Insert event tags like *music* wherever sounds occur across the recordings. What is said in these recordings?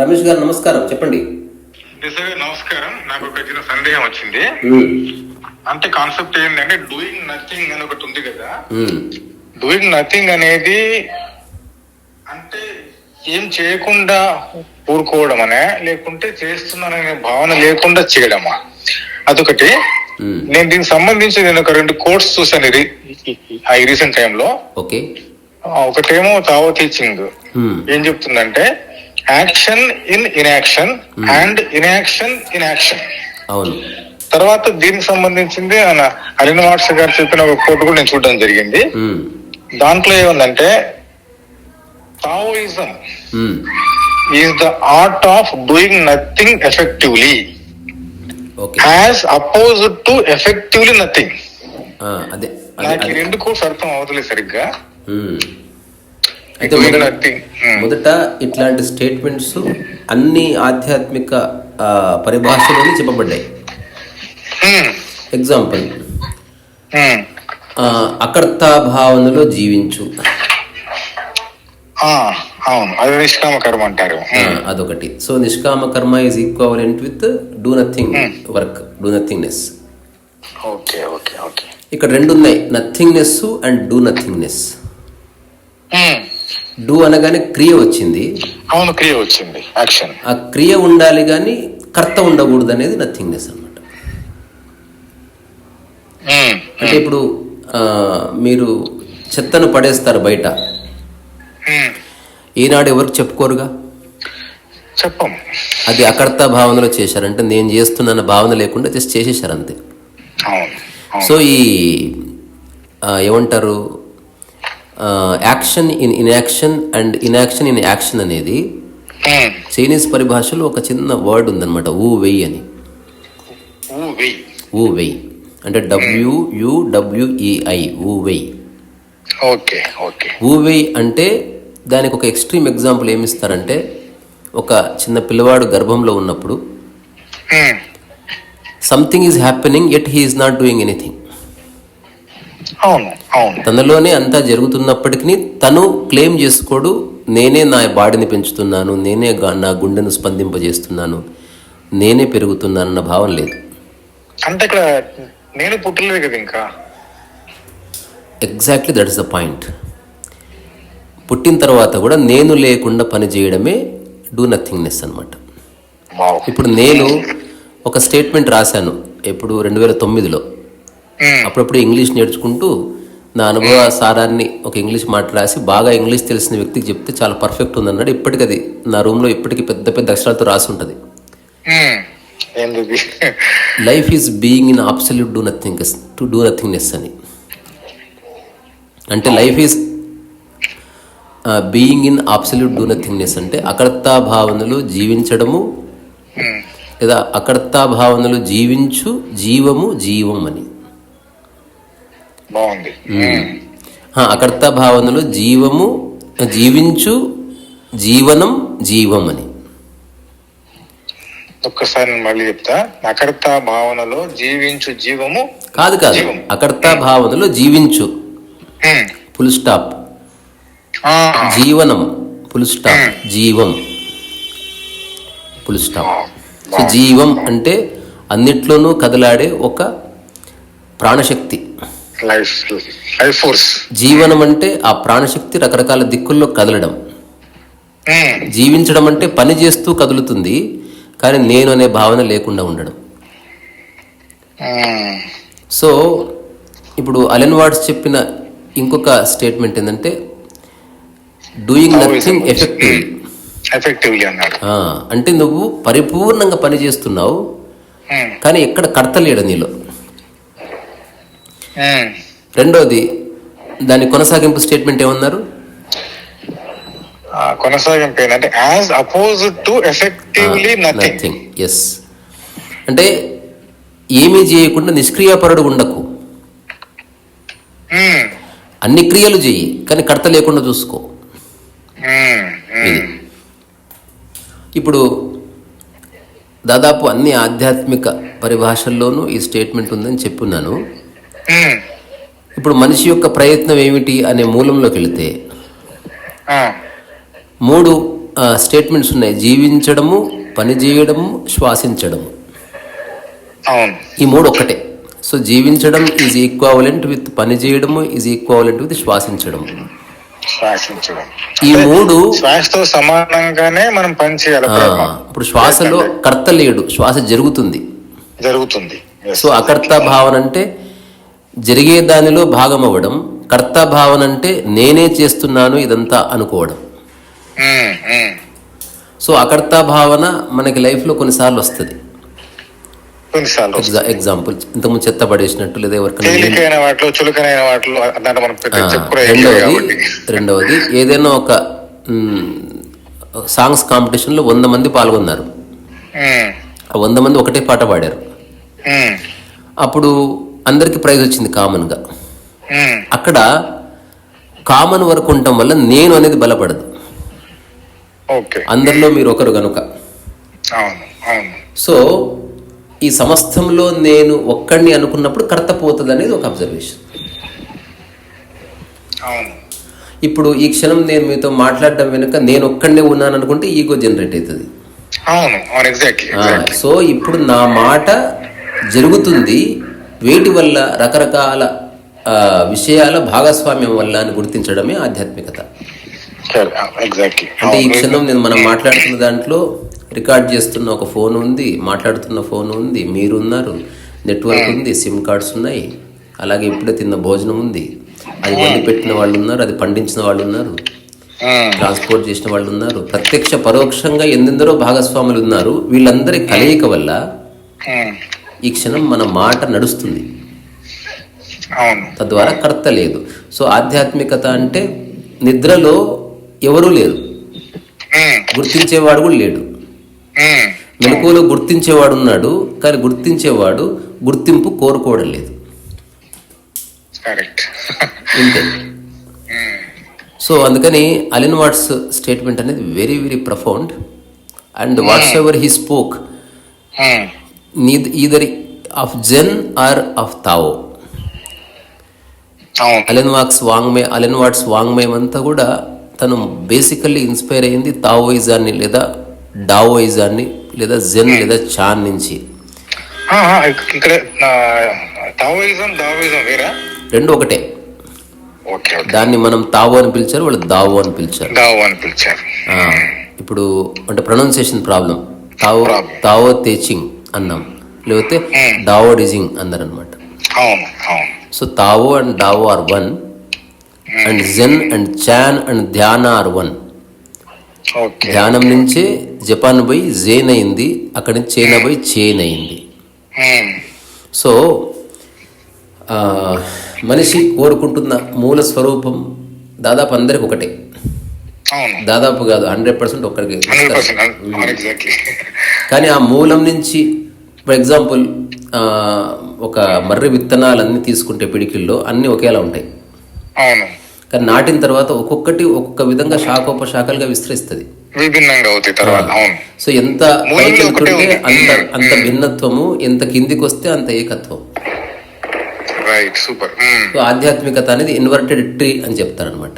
రమేష్ గారు నమస్కారం. చెప్పండి. నమస్కారం. నాకు ఒక చిన్న సందేహం వచ్చింది. అంటే కాన్సెప్ట్ ఏంటంటే డూయింగ్ నథింగ్ అని ఒకటి ఉంది కదా. డూయింగ్ నథింగ్ అనేది అంటే ఏం చేయకుండా ఊరుకోవడమనే లేకుంటే చేస్తున్నాననే భావన లేకుండా చేయడమా? అదొకటి. నేను దీనికి సంబంధించి నేను ఒక రెండు కోర్స్ చూసాను ఈ రీసెంట్ టైంలో. ఓకే ఒకటేమో తావో టీచింగ్. ఉమ్, ఏం చెప్తుందంటే action in inaction and inaction in action. అవును. తర్వాత దీనికి సంబంధించింది ఆయన అలిన్ వాట్స్ గారు చెప్పిన ఒక కోట్ కూడా నేను చూడడం జరిగింది. దాంట్లో ఏముందంటే Taoism um, is the art of doing nothing effectively as oppose to effectively nothing అదే నాకు రెండు కోర్స్ అర్థం అవుతలేదు సరిగ్గా. ఉమ్. అయితే డూయింగ్ మొదట ఇట్లాంటి స్టేట్మెంట్స్ అన్ని ఆధ్యాత్మిక పరిభాషలోనే చెప్పబడ్డాయి. ఎగ్జాంపుల్ అకర్త భావనలో జీవించు. నిష్కామ కర్మ అంటారు. అదొకటి. సో నిష్కామ కర్మ is equivalent with do nothing work do nothingness okay okay okay. ఇక్కడ రెండు ఉన్నాయి nothingness and do nothingness do అనగానే క్రియ వచ్చింది. అవును క్రియ వచ్చింది యాక్షన్. ఆ క్రియ ఉండాలి కానీ కర్త ఉండకూడదు అనేది నథింగ్నెస్ అనమాట అంటే ఇప్పుడు మీరు చెత్తను పడేస్తారు బయట. ఈనాడు ఎవరికి చెప్పుకోరుగా? చెప్పం. అది అకర్త భావనలో చేశారు. అంటే నేను చేస్తున్నాన్న భావన లేకుండా జస్ట్ చేసేసారు అంతే. సో ఈ ఏమంటారు? Action in inaction and inaction in action అనేది. చైనీస్ పరిభాషలో ఒక చిన్న వర్డ్ ఉందన్నమాట. ఊ వెయ్యి అని. ఊ వెయ్యి అంటే డబ్ల్యూ యు డబ్ల్యూఈఐ ఊ వెయ్యి ఓకే ఓకే. ఊ వెయ్యి అంటే దానికి ఒక ఎక్స్ట్రీమ్ ఎగ్జాంపుల్ ఏమిస్తారంటే ఒక చిన్న పిల్లవాడు గర్భంలో ఉన్నప్పుడు. Something is happening at he is not doing anything తనలోనే అంతా జరుగుతున్నప్పటికీ తను క్లెయిమ్ చేసుకోడు నేనే నా బాడీని పెంచుతున్నాను నేనే నా గుండెను స్పందింపజేస్తున్నాను నేనే పెరుగుతున్నానన్న భావం లేదు. అంటే ఇక్కడ నేను పుట్టలేదు కదా ఇంకా? Exactly that is the point పుట్టిన తర్వాత కూడా నేను లేకుండా పని చేయడమే డూ నథింగ్నెస్ అనమాట ఇప్పుడు నేను ఒక స్టేట్మెంట్ రాశాను ఎప్పుడు రెండు వేల తొమ్మిదిలో ఉమ్. అప్పుడప్పుడు ఇంగ్లీష్ నేర్చుకుంటూ నా అనుభవ సారాన్ని ఒక ఇంగ్లీష్ మాట రాసి బాగా ఇంగ్లీష్ తెలిసిన వ్యక్తికి చెప్తే చాలా పర్ఫెక్ట్ ఉందన్నాడు. ఇప్పటికి అది నా రూమ్లో ఇప్పటికీ పెద్ద పెద్ద అక్షరాలతో రాసి ఉంటుంది. Life is being in absolute do nothing to do nothingness అని. అంటే life is being in absolute do nothingness అంటే అకర్తా భావనలు జీవించడము. లేదా అకర్తా భావనలు జీవించు జీవము జీవం అని అకర్త భావనలో జీవము జీవించు జీవనం జీవం అని ఒక్కసారి మళ్ళీ చెప్తా అకర్త భావనలో జీవించు జీవము కాదు కాదు. అకర్త భావనలో జీవించు. Full stop. జీవనం ఫుల్ స్టాప్ జీవం ఫుల్ స్టాప్ సో జీవం అంటే అన్నిట్లోనూ కదలాడే ఒక ప్రాణశక్తి. జీవనం అంటే ఆ ప్రాణశక్తి రకరకాల దిక్కుల్లో కదలడం. జీవించడం అంటే పని చేస్తూ కదులుతుంది కానీ నేను అనే భావన లేకుండా ఉండడం. సో ఇప్పుడు అలెన్ వార్డ్స్ చెప్పిన ఇంకొక స్టేట్మెంట్ ఏంటంటే డూయింగ్ నథింగ్ ఎఫెక్టివ్ ఎఫెక్టివ్లీ అన్నాడు. అంటే నువ్వు పరిపూర్ణంగా పని చేస్తున్నావు ఉమ్. కానీ ఎక్కడ కడతలేడు నీలో. ఉమ్. రెండోది దాని కొనసాగింపు స్టేట్మెంట్ ఏమన్నారు? కొనసాగింపు ఏంటంటే as oppose to effectively nothing yes అంటే ఏమీ చేయకుండా నిష్క్రియాపరుడు ఉండకు. అన్ని క్రియలు చెయ్యి కానీ కడత లేకుండా చూసుకో. ఇది ఇప్పుడు దాదాపు అన్ని ఆధ్యాత్మిక పరిభాషల్లోనూ ఈ స్టేట్మెంట్ ఉందని చెప్పున్నాను. ఇప్పుడు మనిషి యొక్క ప్రయత్నం ఏమిటి అనే మూలంలోకి వెళితే మూడు స్టేట్మెంట్స్ ఉన్నాయి. జీవించడము పని చేయడము శ్వాసించడము. ఈ మూడు ఒక్కటే. సో జీవించడం ఈజ్ ఈక్వాలెంట్ విత్ పని చేయడము ఈజ్ ఈక్వాలెంట్ విత్ శ్వాసించడం శ్వాసించడం ఈ మూడు శ్వాసతో సమానంగానే మనం పని చేయాలి ఆ, బ్రహ్మ. ఇప్పుడు శ్వాసలో కర్త లేడు శ్వాస జరుగుతుంది జరుగుతుంది. సో అకర్త భావన అంటే జరిగే దానిలో భాగం అవ్వడం కర్త భావన అంటే నేనే చేస్తున్నాను ఇదంతా అనుకోవడం. సో అకర్త భావన మనకి లైఫ్లో కొన్నిసార్లు వస్తుంది ఎగ్జాంపుల్ ఇంతకుముందు చెత్త పడేసినట్టు లేదా ఎవరికైనా వాటిలో చులకనైన వాటిలో రెండవది రెండవది ఏదైనా ఒక సాంగ్స్ కాంపిటీషన్లో వంద మంది పాల్గొన్నారు. ఆ వంద మంది ఒకటే పాట పాడారు. అప్పుడు అందరికీ ప్రైజ్ వచ్చింది కామన్గా. ఉమ్. అక్కడ కామన్ వరకు ఉండటం వల్ల నేను అనేది బలపడదు. ఓకే. అందరిలో మీరు ఒకరు గనుక. సో ఈ సమస్తంలో నేను ఒక్కడిని అనుకున్నప్పుడు కర్త పోతుంది అనేది ఒక అబ్జర్వేషన్ ఇప్పుడు ఈ క్షణం నేను మీతో మాట్లాడడం వెనుక నేను ఒక్కడనే ఉన్నాను అనుకుంటే ఈగో జనరేట్ అవుతుంది సో ఇప్పుడు నా మాట జరుగుతుంది వేటి వల్ల రకరకాల విషయాల భాగస్వామ్యం వల్ల అని గుర్తించడమే ఆధ్యాత్మికత. అంటే ఈ క్షణం నేను మనం మాట్లాడుతున్న దాంట్లో రికార్డ్ చేస్తున్న ఒక ఫోన్ ఉంది మాట్లాడుతున్న ఫోన్ ఉంది మీరున్నారు నెట్వర్క్ ఉంది సిమ్ కార్డ్స్ ఉన్నాయి అలాగే ఇప్పుడే తిన్న భోజనం ఉంది. అది వండి పెట్టిన వాళ్ళు ఉన్నారు అది పండించిన వాళ్ళు ఉన్నారు ట్రాన్స్పోర్ట్ చేసిన వాళ్ళు ఉన్నారు ప్రత్యక్ష పరోక్షంగా ఎందెందరో భాగస్వాములు ఉన్నారు. వీళ్ళందరి కలయిక వల్ల ఈ క్షణం మన మాట నడుస్తుంది. తద్వారా కర్త లేదు. సో ఆధ్యాత్మికత అంటే నిద్రలో ఎవరూ లేరు. గుర్తించేవాడు కూడా లేడు. మెలకువలో గుర్తించేవాడు ఉన్నాడు కానీ గుర్తించేవాడు గుర్తింపు కోరుకోవడం లేదు సో అందుకని అలిన్ వాట్స్ స్టేట్మెంట్ అనేది very very profound. And whatever he spoke either of Zen or of Tao. Alan Watts వాంగ్మయ Alan Watts వాంగ్మయం అంతా కూడా తను బేసికల్లీ ఇన్స్పైర్ అయింది తావోయిజాన్ని లేదా డావోయిజాన్ని లేదా జెన్ లేదా చాన్ నుంచి. ఇక్కడ టావోయిజం దావోయిజం వేరా? రెండు ఒకటే. దాన్ని మనం తావో అని పిలిచారు వాళ్ళు దావో అని పిలిచారు. దావో అని పిలిచారు. ఇప్పుడు అంటే ప్రొనౌన్సియేషన్ ప్రాబ్లం తావో. తావో తేచింగ్ అన్నాం. లేకపోతే డావో డిజింగ్ అన్నారు అనమాట so Tao and Dao or one and Zen and Chan and Dhyana or one ధ్యానం నుంచే జపాన్ పోయి జేన్ అయింది అక్కడి నుంచి చైనా పోయి చేన్ అయింది. ఉమ్, సో మనిషి కోరుకుంటున్న మూల స్వరూపం దాదాపు అందరికి ఒకటే. దాదాపు కాదు హండ్రెడ్ పర్సెంట్ ఒక్కరికి. కానీ ఆ మూలం నుంచి ఫర్ ఎగ్జాంపుల్ ఒక మర్రి విత్తనాలన్నీ తీసుకుంటే పిడికిల్లో అన్నీ ఒకేలా ఉంటాయి. కానీ నాటిన తర్వాత ఒక్కొక్కటి ఒక్కొక్క విధంగా శాఖోపశాఖలుగా విస్తరిస్తుంది. విభిన్నంగా అవుతాయి తర్వాత సో ఎంత పైకి వెళ్తుంటే. అంత అంత భిన్నత్వము ఎంత కిందికి వస్తే అంత ఏకత్వం. రైట్ సూపర్ సో ఆధ్యాత్మికత అనేది ఇన్వర్టెడ్ ట్రీ అని చెప్తారనమాట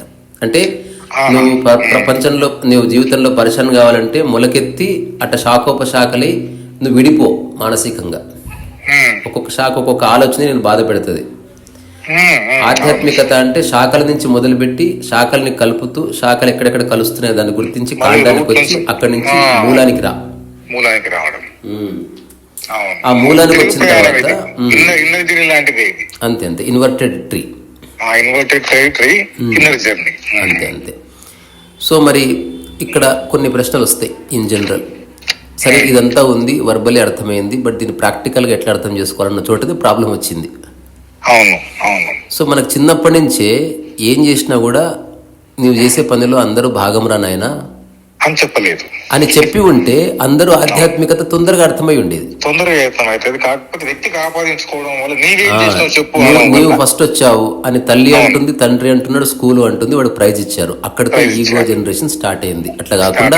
అంటే నువ్వు ప్ర- ప్రపంచంలో నువ్వు జీవితంలో పరిచయం కావాలంటే మొలకెత్తి అట్ట శాఖోపశాఖలై నువ్వు విడిపో మానసికంగా. ఒక్కొక్క శాఖ ఒక్కొక్క ఆలోచన నేను బాధ పెడుతుంది. ఆధ్యాత్మికత అంటే శాఖల నుంచి మొదలుపెట్టి శాఖల్ని కలుపుతూ శాఖలు ఎక్కడెక్కడ కలుస్తున్నాయి దాన్ని గుర్తించి కాండానికి వచ్చి అక్కడి నుంచి మూలానికి రా. మూలానికి రావడం. ఆ మూలానికి వచ్చిన తర్వాత లాంటిది అంతే అంతే. Inverted tree. Uh inverted territory inner journey. అంతే అంతే. సో మరి ఇక్కడ కొన్ని ప్రశ్నలు వస్తాయి ఇన్ జనరల్. సరే ఇదంతా ఉంది వర్బలీ అర్థమైంది బట్ దీన్ని ప్రాక్టికల్గా ఎట్లా అర్థం చేసుకోవాలన్న చోటది ప్రాబ్లం వచ్చింది. అవును అవును. సో మనకు చిన్నప్పటి నుంచే ఏం చేసినా కూడా నువ్వు చేసే పనిలో అందరూ భాగం రా నాయనా. అని చెప్పలేదు. అని చెప్పి ఉంటే అందరూ ఆధ్యాత్మికత తొందరగా అర్థమై ఉండేది. తొందరగా అర్థం అవుతుంది కాకపోతే వ్యక్తికి ఆపాదించుకోవడం వల్ల నీవేం ఆ, చేసినావు చెప్పు నీవు- ఫస్ట్ వచ్చావు అని తల్లి అంటుంది తండ్రి అంటున్నాడు స్కూల్ అంటుంది వాడు ప్రైజ్ ఇచ్చారు. అక్కడితో ఈగో జనరేషన్ స్టార్ట్ అయింది. అట్లా కాకుండా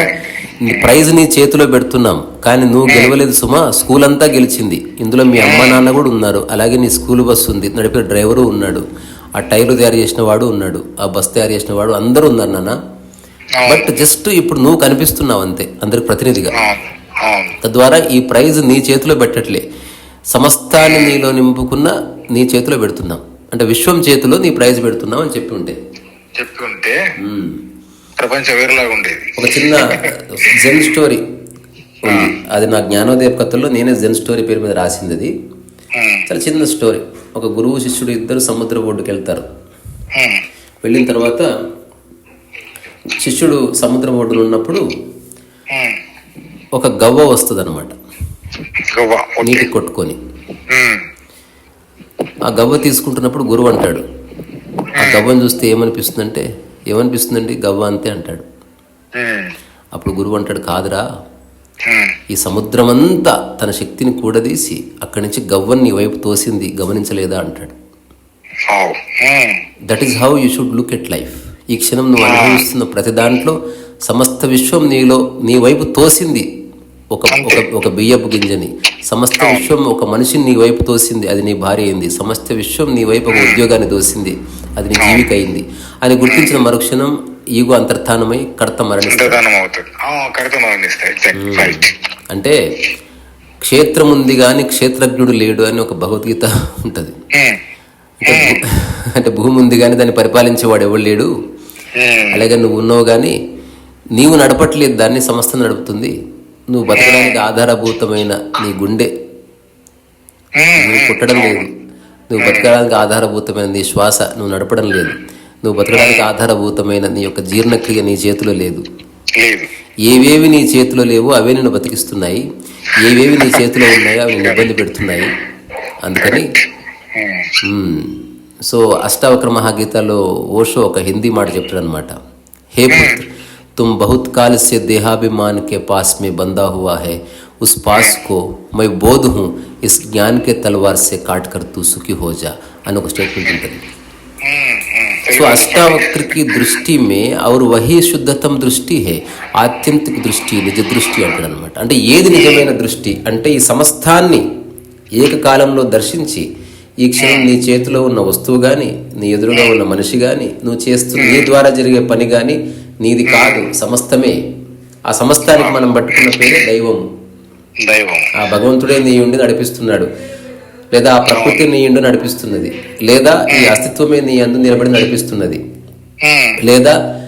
ప్రైజ్ నీ చేతిలో పెడుతున్నాం. కానీ నువ్వు గెలవలేదు సుమా స్కూల్ అంతా గెలిచింది. ఇందులో మీ అమ్మ నాన్న కూడా ఉన్నారు. అలాగే నీ స్కూల్ బస్సు ఉంది. నడిపే డ్రైవరు ఉన్నాడు. ఆ టైర్లు తయారు చేసిన వాడు ఉన్నాడు. ఆ బస్ తయారు చేసిన వాడు అందరూ ఉన్నారు నాన్న. బట్ జస్ట్ ఇప్పుడు నువ్వు కనిపిస్తున్నావు అంతే అందరికి ప్రతినిధిగా. తద్వారా ఈ ప్రైజ్ నీ చేతిలో పెట్టట్లే. సమస్తాన్ని నీలో నింపుకున్న నీ చేతిలో పెడుతున్నాం. అంటే విశ్వం చేతిలో నీ ప్రైజ్ పెడుతున్నాం అని చెప్పి ఉంటే. చెప్పి ఉంటే. ప్రపంచం వేరేలాగా ఉండేది. ఒక చిన్న జెన్ స్టోరీ ఉంది. అది నా జ్ఞానోదయ కథల్లో నేనే జెన్ స్టోరీ పేరు మీద రాసింది అది చాలా చిన్న స్టోరీ. ఒక గురువు శిష్యుడు ఇద్దరు సముద్ర ఒడ్డుకి వెళ్తారు వెళ్ళిన తర్వాత శిష్యుడు సముద్రం ఒడ్డున ఉన్నప్పుడు ఉమ్. ఒక గవ్వ వస్తుంది అనమాట. నీటి కొట్టుకొని. ఉమ్, ఆ గవ్వ తీసుకుంటున్నప్పుడు గురువు అంటాడు ఆ గవ్వను చూస్తే ఏమనిపిస్తుందంటే ఏమనిపిస్తుందండి? గవ్వ అంతే అంటాడు. అప్పుడు గురువు అంటాడు కాదురా. ఈ సముద్రమంతా తన శక్తిని కూడదీసి అక్కడి నుంచి గవ్వని నీ వైపు తోసింది గమనించలేదా? అంటాడు. That is how you should look at life ఈ క్షణం నువ్వు అనుభవిస్తున్న ప్రతి దాంట్లో సమస్త విశ్వం నీలో నీ వైపు తోసింది ఒక ఒక ఒక బియ్యపు గింజని. సమస్త విశ్వం ఒక మనిషిని నీ వైపు తోసింది అది నీ భార్య అయింది. సమస్త విశ్వం నీ వైపు ఒక ఉద్యోగాన్ని తోసింది అది నీ జీవిక అయింది. అని గుర్తించిన మరుక్షణం ఈగో అంతర్ధానమై కర్త మరణిస్తాయి అంటే క్షేత్రం ఉంది కానీ క్షేత్రజ్ఞుడు లేడు అని ఒక భగవద్గీత ఉంటుంది. అంటే భూమి ఉంది కానీ దాన్ని పరిపాలించేవాడు ఎవడు లేడు? అలాగే నువ్వు ఉన్నావు కానీ నీవు నడపట్లేదు దాన్ని సంస్థ నడుపుతుంది. నువ్వు బతకడానికి ఆధారభూతమైన నీ గుండె. ఉమ్, నువ్వు పుట్టడం లేదు. నువ్వు బతకడానికి ఆధారభూతమైన నీ శ్వాస నువ్వు నడపడం లేదు. నువ్వు బతకడానికి ఆధారభూతమైన నీ యొక్క జీర్ణక్రియ నీ చేతిలో లేదు. ఏవేవి నీ చేతిలో లేవో అవే నిన్ను బతికిస్తున్నాయి. ఏవేవి నీ చేతిలో ఉన్నాయో అవి నిన్ను ఇబ్బంది పెడుతున్నాయి. అందుకని. सो अष्टावक्र महागीता ओशो हिंदी माट चुप्त हे पुत्र तुम बहुत काल से देहाभिमान के पास में बंधा हुआ है उस पास को मैं बोध हूँ इस ज्ञान के तलवार से काट कर तू सुखी हो जा अनुकूल सो अष्टावक्र की दृष्टि में और वही शुद्धतम दृष्टि है आत्यंतिक दृष्टि निज दृष्टि अंत अंत निजम दृष्टि अंत समस्था एककाल दर्शन ఈ క్షణం నీ చేతిలో ఉన్న వస్తువు కానీ నీ ఎదురుగా ఉన్న మనిషి కానీ నువ్వు చేస్తున్న నీ ద్వారా జరిగే పని కానీ నీది కాదు సమస్తమే. ఆ సమస్తానికి మనం పట్టుకున్న పేరే దైవం. దైవం. ఆ భగవంతుడే నీ ఉండి నడిపిస్తున్నాడు. లేదా ఆ ప్రకృతి నీ ఉండి నడిపిస్తున్నది. లేదా ఈ అస్తిత్వమే నీ అందు నిలబడి నడిపిస్తున్నది. లేదా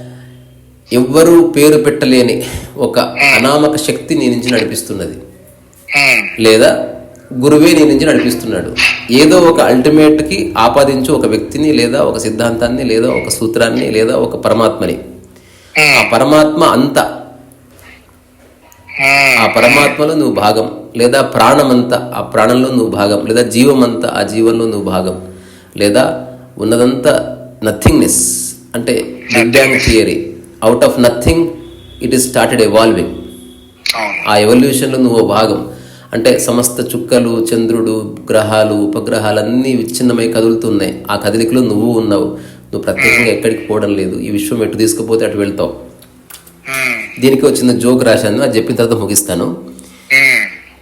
ఎవ్వరూ పేరు పెట్టలేని ఒక అనామక శక్తి నీ నుంచి నడిపిస్తున్నది. లేదా గురువే నీ నుంచి నడిపిస్తున్నాడు. ఏదో ఒక అల్టిమేట్కి ఆపాదించు ఒక వ్యక్తిని లేదా ఒక సిద్ధాంతాన్ని లేదా ఒక సూత్రాన్ని లేదా ఒక పరమాత్మని. ఆ. పరమాత్మ అంత. ఆ. పరమాత్మలో నువ్వు భాగం లేదా ప్రాణమంతా ఆ ప్రాణంలో నువ్వు భాగం లేదా జీవమంతా ఆ జీవంలో నువ్వు భాగం లేదా ఉన్నదంతా నథింగ్నెస్ అంటే big bang theory. Out of nothing it is started evolving ఆ ఎవల్యూషన్లో నువ్వు భాగం. అంటే సమస్త చుక్కలు చంద్రుడు గ్రహాలు ఉపగ్రహాలన్నీ విచ్ఛిన్నమై కదులుతున్నాయి. ఆ కదలికలో నువ్వు ఉన్నావు. నువ్వు ప్రత్యేకంగా ఎక్కడికి పోవడం లేదు. ఈ విశ్వం ఎటు తీసుకుపోతే అటు వెళ్తావు. దీనికి వచ్చిన జోక్ రాశాను. అది చెప్పిన తర్వాత ముగిస్తాను.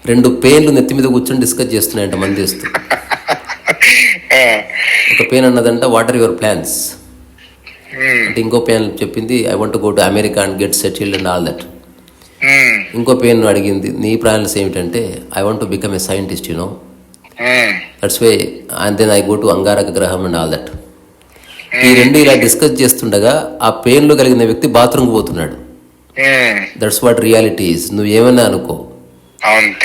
రెండు పేన్లు నెత్తి మీద కూర్చొని డిస్కస్ చేస్తున్నాయంట మంది చేస్తూ. *laughs* ఒక పెయిన్ అన్నదంట వాట్ ఆర్ యువర్ ప్లాన్స్ అంటే ఇంకో పెయిన్ చెప్పింది I want go to America and get settled and all that ఇంకో పెయిన్ అడిగింది. నీ ప్లాన్స్ ఏమిటంటే I want to become a scientist you know that's way and then I go to అంగారక గ్రహం and all that ఈ రెండు ఇలా discuss చేస్తుండగా ఆ పెయిన్లో కలిగిన వ్యక్తి బాత్రూమ్కి పోతున్నాడు. దట్స్ వాట్ రియాలిటీ నువ్వు ఏమైనా అనుకో.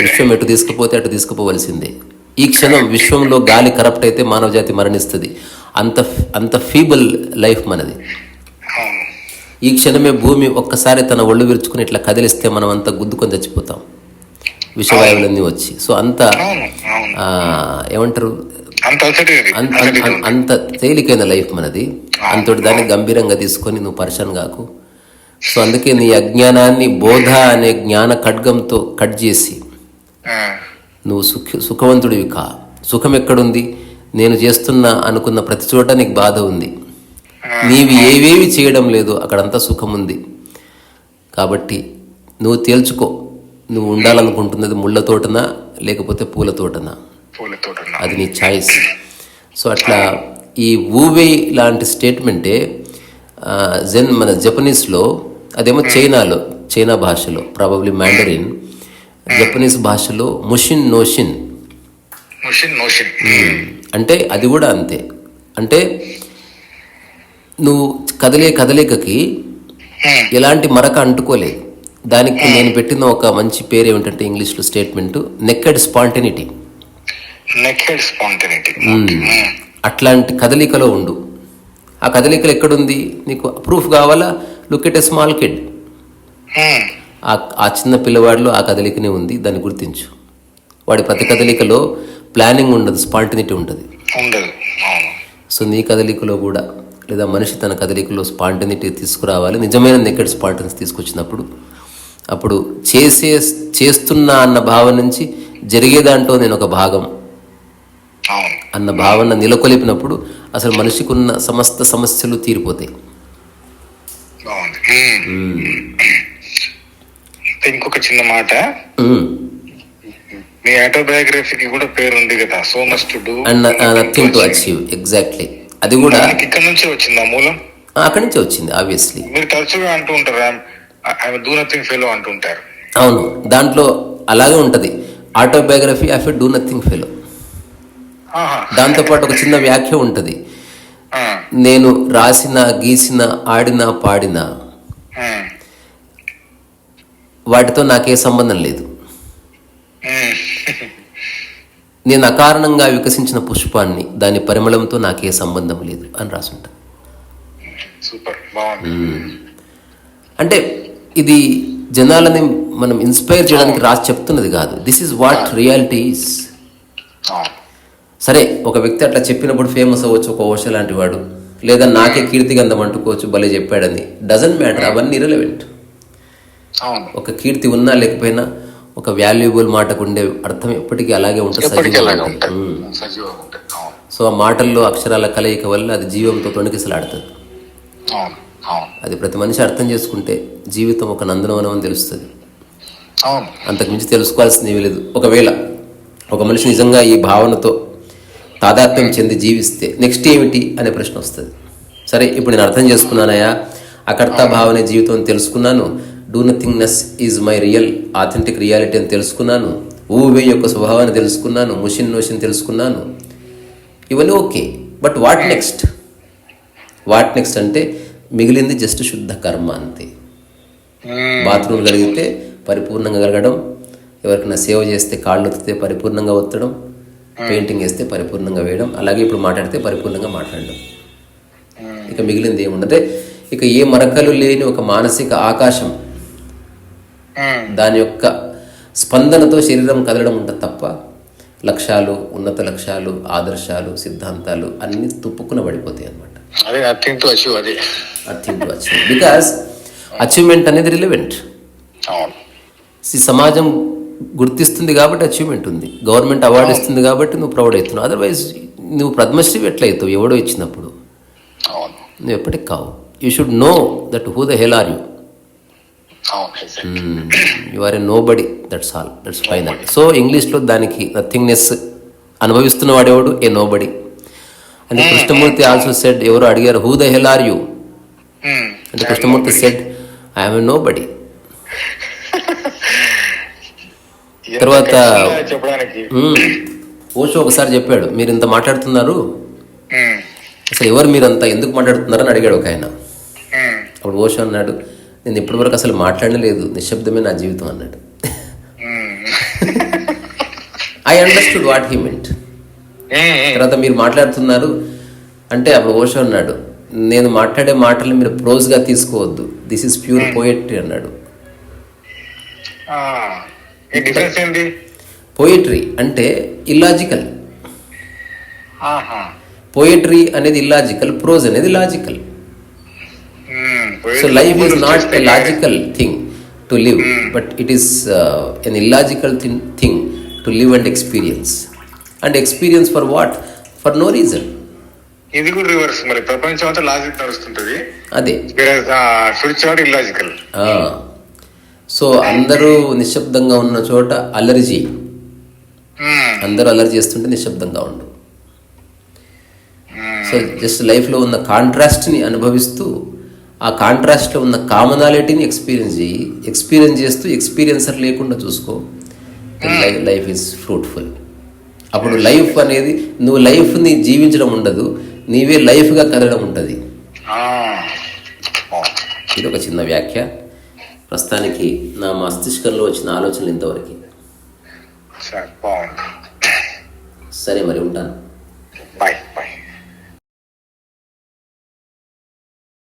విశ్వం ఎటు తీసుకుపోతే అటు తీసుకుపోవలసిందే. ఈ క్షణం విశ్వంలో గాలి కరప్ట్ అయితే మానవ జాతి మరణిస్తుంది. అంత అంత ఫీబుల్ లైఫ్ మనది. ఈ క్షణమే భూమి ఒక్కసారి తన ఒళ్ళు విరుచుకుని ఇట్లా కదిలిస్తే మనం అంతా గుద్దుకొని చచ్చిపోతాం. విషవాయువులన్నీ వచ్చి. సో అంత ఏమంటారు? అంత తేలికైన లైఫ్ మనది. అంతటి దాన్ని గంభీరంగా తీసుకొని నువ్వు పరిశాన్ కాకు. సో అందుకే నీ అజ్ఞానాన్ని బోధ అనే జ్ఞాన ఖడ్గంతో కట్ చేసి నువ్వు సుఖ సుఖవంతుడివి కా. సుఖం ఎక్కడుంది? నేను చేస్తున్న అనుకున్న ప్రతి చోట నీకు బాధ ఉంది. నీవి ఏవేవి చేయడం లేదు అక్కడంతా సుఖం ఉంది కాబట్టి నువ్వు తేల్చుకో. నువ్వు ఉండాలనుకుంటున్నది ముళ్ళ తోటనా లేకపోతే పూల తోటనా? పూల తోట అది నీ ఛాయిస్. సో అట్లా ఈ ఊవే లాంటి స్టేట్మెంటే జెన్ మన జపనీస్లో అదేమో చైనాలో చైనా భాషలో ప్రాబబ్లీ మ్యాండరిన్ జపనీస్ భాషలో ముషిన్ నోషన్. అంటే అది కూడా అంతే. అంటే నువ్వు కదిలే కదలికకి ఎలాంటి మరక అంటుకోలేదు. దానికి నేను పెట్టిన ఒక మంచి పేరు ఏమిటంటే ఇంగ్లీష్లో statement naked spontaneity. Naked spontaneity. అట్లాంటి కదలికలో ఉండు. ఆ కదలికలు ఎక్కడుంది? నీకు ప్రూఫ్ కావాలా? Look at a small kid ఆ ఆ చిన్న పిల్లవాడిలో ఆ కదలికనే ఉంది దాన్ని గుర్తించు. వాడి ప్రతి కదలికలో ప్లానింగ్ ఉండదు స్పాంటినిటీ ఉంటుంది సో నీ కదలికలో కూడా లేదా మనిషి తన కదలికలో స్పాంటినిటీ తీసుకురావాలి. నిజమైన నెగ్గడి స్పాంటినిటీ తీసుకొచ్చినప్పుడు అప్పుడు చేసే చేస్తున్నా అన్న భావం నుంచి జరిగే దాంట్లో నేను ఒక భాగం. అన్న భావన నెలకొల్పినప్పుడు అసలు మనిషికి ఉన్న సమస్త సమస్యలు తీరిపోతాయి. ఇంకొక చిన్న మాట. మీ ఆటోబయోగ్రఫీకి కూడా పేరు ఉంది కదా so much to do and nothing to achieve exactly అది కూడా ఇక్కడ నుంచే వచ్చింది ఆ మూలం అక్కడి నుంచే వచ్చింది ఆబ్వియస్లీ మీరు తరచుగా అంటూ ఉంటారు ఆమె డూ నథింగ్ ఫెలో అంటుంటారు అవును దాంట్లో అలాగే ఉంటుంది. Autobiography of a do nothing fellow. దాంతోపాటు ఒక చిన్న వ్యాఖ్య ఉంటుంది. నేను రాసిన గీసిన ఆడిన పాడిన వాటితో నాకే సంబంధం లేదు. నేను అకారణంగా వికసించిన పుష్పాన్ని దాని పరిమళంతో నాకే సంబంధం లేదు అని రాసుంటా. అంటే ఇది జనాలని మనం ఇన్స్పైర్ చేయడానికి రాసి చెప్తున్నది కాదు. This is what reality is సరే ఒక వ్యక్తి అట్లా చెప్పినప్పుడు ఫేమస్ అవ్వచ్చు ఒక ఓష లాంటి వాడు. లేదా నాకే కీర్తిగంధం అంటుకోవచ్చు భలే చెప్పాడని. డజంట్ మ్యాటర్ అవన్నీ ఇరలవెంట్ ఒక కీర్తి ఉన్నా లేకపోయినా ఒక వాల్యుబుల్ మాటకు ఉండే అర్థం ఎప్పటికీ అలాగే ఉంటుంది సజీవంగా సో ఆ మాటల్లో అక్షరాల కలయిక వల్ల అది జీవంతో తొణికిసలాడుతుంది. అది ప్రతి మనిషి అర్థం చేసుకుంటే జీవితం ఒక నందనవనం అని తెలుస్తుంది. అంతకుమించి తెలుసుకోవాల్సింది ఏమీ లేదు. ఒకవేళ ఒక మనిషి నిజంగా ఈ భావనతో తాదాత్మ్యం చెంది జీవిస్తే నెక్స్ట్ ఏమిటి అనే ప్రశ్న వస్తుంది. సరే ఇప్పుడు నేను అర్థం చేసుకున్నానయా అకర్త భావనే జీవితం అని తెలుసుకున్నాను. Do nothingness is my real authentic reality అని తెలుసుకున్నాను. ఊవే యొక్క స్వభావాన్ని తెలుసుకున్నాను. ముషిన్ నోషన్ తెలుసుకున్నాను. ఇవన్నీ okay but what next what next అంటే మిగిలింది జస్ట్ శుద్ధ కర్మ అంతే. ఉమ్. బాత్రూమ్ కలిగితే పరిపూర్ణంగా కలగడం ఎవరికైనా సేవ చేస్తే కాళ్ళు ఒత్తితే పరిపూర్ణంగా ఒత్తడం పెయింటింగ్ వేస్తే పరిపూర్ణంగా వేయడం అలాగే ఇప్పుడు మాట్లాడితే పరిపూర్ణంగా మాట్లాడడం. ఇక మిగిలింది ఏముండదే? ఇక ఏ మరకలు లేని ఒక మానసిక ఆకాశం. దాని యొక్క స్పందనతో శరీరం కదలడం ఉంటుంది తప్ప లక్ష్యాలు ఉన్నత లక్ష్యాలు ఆదర్శాలు సిద్ధాంతాలు అన్నీ తుప్పుకున పడిపోతాయి అన్నమాట. అదే నథింగ్ టు అచీవ్ అదే. నథింగ్ టు అచీవ్ బికాస్ అచీవ్మెంట్ అనేది రిలవెంట్ ఈ సమాజం గుర్తిస్తుంది కాబట్టి అచీవ్మెంట్ ఉంది. గవర్నమెంట్ అవార్డు ఇస్తుంది కాబట్టి నువ్వు ప్రౌడ్ అవుతున్నావు. అదర్వైజ్ నువ్వు పద్మశ్రీ ఎట్లా అవుతావు ఎవడో ఇచ్చినప్పుడు? నువ్వు ఎప్పటికి కావు. You should know that who the hell are you. You are a nobody that's all that's final so ఇంగ్లీష్లో దానికి నథింగ్నెస్ అనుభవిస్తున్న వాడేవాడు? ఏ నో బడి అని కృష్ణమూర్తి ఆల్సో సెడ్ ఎవరు అడిగారు who the hell are you. అంటే Krishnamurti said I'm a nobody తర్వాత- ఓషో ఒకసారి చెప్పాడు మీరు ఇంత మాట్లాడుతున్నారు. అసలు ఎవరు మీరంతా ఎందుకు మాట్లాడుతున్నారు అని అడిగాడు ఒక ఆయన. అప్పుడు ఓషో అన్నాడు నేను ఇప్పటివరకు అసలు మాట్లాడనే లేదు. నిశ్శబ్దమే నా జీవితం అన్నాడు. I understood what he meant. తర్వాత మీరు మాట్లాడుతున్నారు. అంటే అప్పుడు ఓషో అన్నాడు నేను మాట్లాడే మాటలు మీరు ప్రోజ్గా తీసుకోవద్దు. దిస్ ఇస్ ప్యూర్ పోయట్రీ అన్నాడు. పోయట్రీ అంటే ఇల్లాజికల్ పోయట్రీ అనేది ఇల్లాజికల్ ప్రోజ్ అనేది logical. So life is not a logical thing to live but it is an illogical thing to live and experience and experience for what for no reason ఇది కూడా reverse మరి ప్రపంచం అంతా logic నడుస్తుంటది అదే. Spirituality illogical. So అందరూ నిశ్శబ్దంగా ఉన్న చోట అల్లరి చేయి అందరూ అల్లరి చేస్తుంటే నిశ్శబ్దంగా ఉండు. సో జస్ట్ లైఫ్లో ఉన్న కాంట్రాస్ట్ని అనుభవిస్తూ ఆ కాంట్రాస్ట్లో ఉన్న కామనాలిటీని ఎక్స్పీరియన్స్ చేయి. ఎక్స్పీరియన్స్ చేస్తూ ఎక్స్పీరియన్సర్ లేకుండా చూసుకో. లైఫ్ ఈజ్ ఫ్రూట్ఫుల్ అప్పుడు లైఫ్ అనేది నువ్వు లైఫ్ని జీవించడం ఉండదు. నీవే లైఫ్గా కలగడం ఉంటుంది. బాగుంది. ఇది ఒక చిన్న వ్యాఖ్య. ప్రస్తుతానికి నా మస్తిష్కంలో వచ్చిన ఆలోచనలు ఇంతవరకు. సరే మరి ఉంటాను. బాయ్